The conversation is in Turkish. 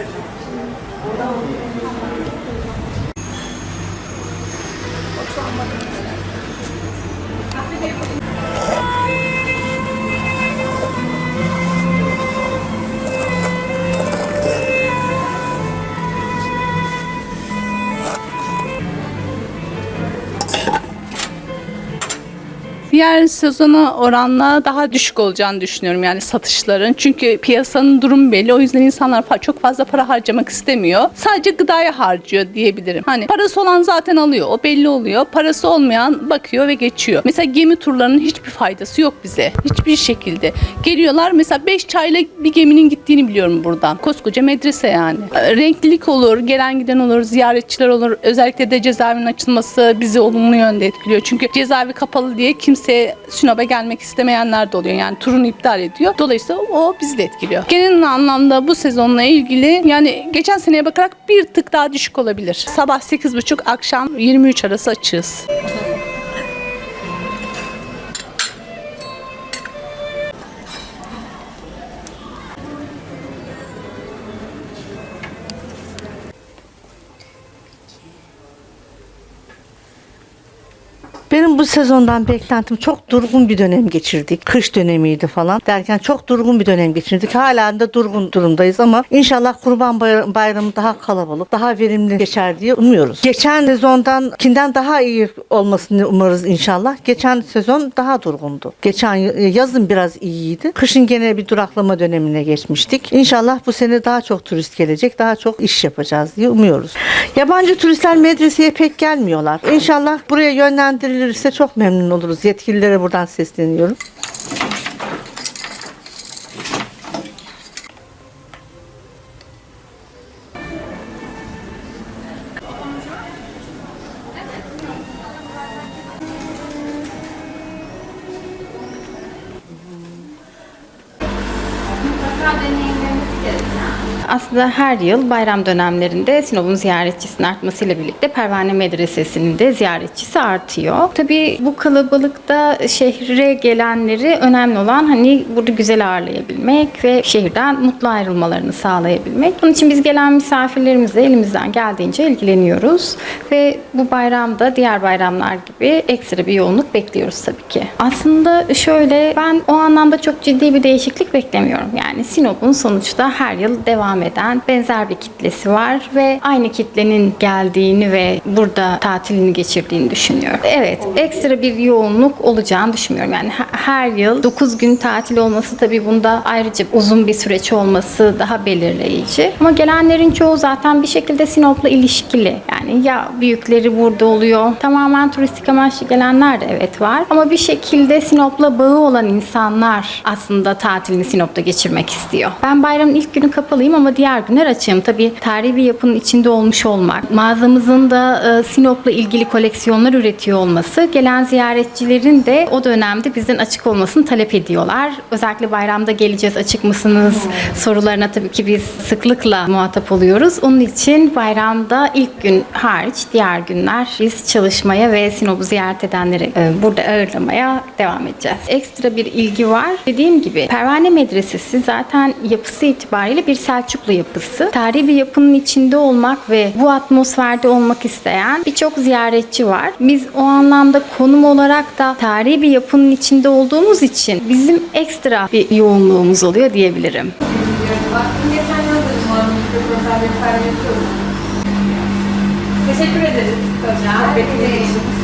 Oradan mı? Diğer sezona oranla daha düşük olacağını düşünüyorum yani satışların. Çünkü piyasanın durumu belli. O yüzden insanlar çok fazla para harcamak istemiyor. Sadece gıdaya harcıyor diyebilirim. Hani parası olan zaten alıyor. O belli oluyor. Parası olmayan bakıyor ve geçiyor. Mesela gemi turlarının hiçbir faydası yok bize. Hiçbir şekilde. Geliyorlar mesela 5 çayla bir geminin gittiğini biliyorum buradan. Koskoca medrese yani. Ee, Renklilik olur, gelen giden olur, ziyaretçiler olur. Özellikle de cezaevinin açılması bizi olumlu yönde etkiliyor. Çünkü cezaevi kapalı diye kimse Sinop'a gelmek istemeyenler de oluyor. Yani turunu iptal ediyor. Dolayısıyla o bizi de etkiliyor. Genel anlamda bu sezonla ilgili yani geçen seneye bakarak bir tık daha düşük olabilir. Sabah 8.30 akşam 23 arası açığız. Benim bu sezondan beklentim çok durgun bir dönem geçirdik. Kış dönemiydi falan derken çok durgun bir dönem geçirdik. Hala da durgun durumdayız ama inşallah Kurban Bay- Bayramı daha kalabalık, daha verimli geçer diye umuyoruz. Geçen sezondan kinden daha iyi olmasını umarız inşallah. Geçen sezon daha durgundu. Geçen y- yazın biraz iyiydi. Kışın gene bir duraklama dönemine geçmiştik. İnşallah bu sene daha çok turist gelecek, daha çok iş yapacağız diye umuyoruz. Yabancı turistler medreseye pek gelmiyorlar. İnşallah buraya yönlendirilirse çok memnun oluruz. Yetkililere buradan sesleniyorum. Aslında her yıl bayram dönemlerinde Sinop'un ziyaretçisinin artmasıyla birlikte Pervane Medresesi'nin de ziyaretçisi artıyor. Tabii bu kalabalıkta şehre gelenleri önemli olan hani burada güzel ağırlayabilmek ve şehirden mutlu ayrılmalarını sağlayabilmek. Bunun için biz gelen misafirlerimizle elimizden geldiğince ilgileniyoruz ve bu bayramda diğer bayramlar gibi ekstra bir yoğunluk bekliyoruz tabii ki. Aslında şöyle ben o anlamda çok ciddi bir değişiklik beklemiyorum. Yani Sinop'un sonuçta her yıl devam eden benzer bir kitlesi var ve aynı kitlenin geldiğini ve burada tatilini geçirdiğini düşünüyorum. Evet, ekstra bir yoğunluk olacağını düşünmüyorum. Yani he- her yıl 9 gün tatil olması tabii bunda ayrıca uzun bir süreç olması daha belirleyici. Ama gelenlerin çoğu zaten bir şekilde Sinop'la ilişkili. Yani ya büyükleri burada oluyor. Tamamen turistik amaçlı gelenler de evet var. Ama bir şekilde Sinop'la bağı olan insanlar aslında tatilini Sinop'ta geçirmek istiyor. Ben bayramın ilk günü kapalıyım ama diğer günler açığım. Tabii tarihi bir yapının içinde olmuş olmak, mağazamızın da e, Sinop'la ilgili koleksiyonlar üretiyor olması, gelen ziyaretçilerin de o dönemde bizden açık olmasını talep ediyorlar. Özellikle bayramda geleceğiz açık mısınız sorularına tabii ki biz sıklıkla muhatap oluyoruz. Onun için bayramda ilk gün hariç diğer günler biz çalışmaya ve Sinop'u ziyaret edenleri e, burada ağırlamaya devam edeceğiz. Ekstra bir ilgi var. Dediğim gibi Pervane Medresesi zaten yapısı itibariyle bir Selçuklu yapısı. Tarihi bir yapının içinde olmak ve bu atmosferde olmak isteyen birçok ziyaretçi var. Biz o anlamda konum olarak da tarihi bir yapının içinde olduğumuz için bizim ekstra bir yoğunluğumuz oluyor diyebilirim. Teşekkür ederiz hocam.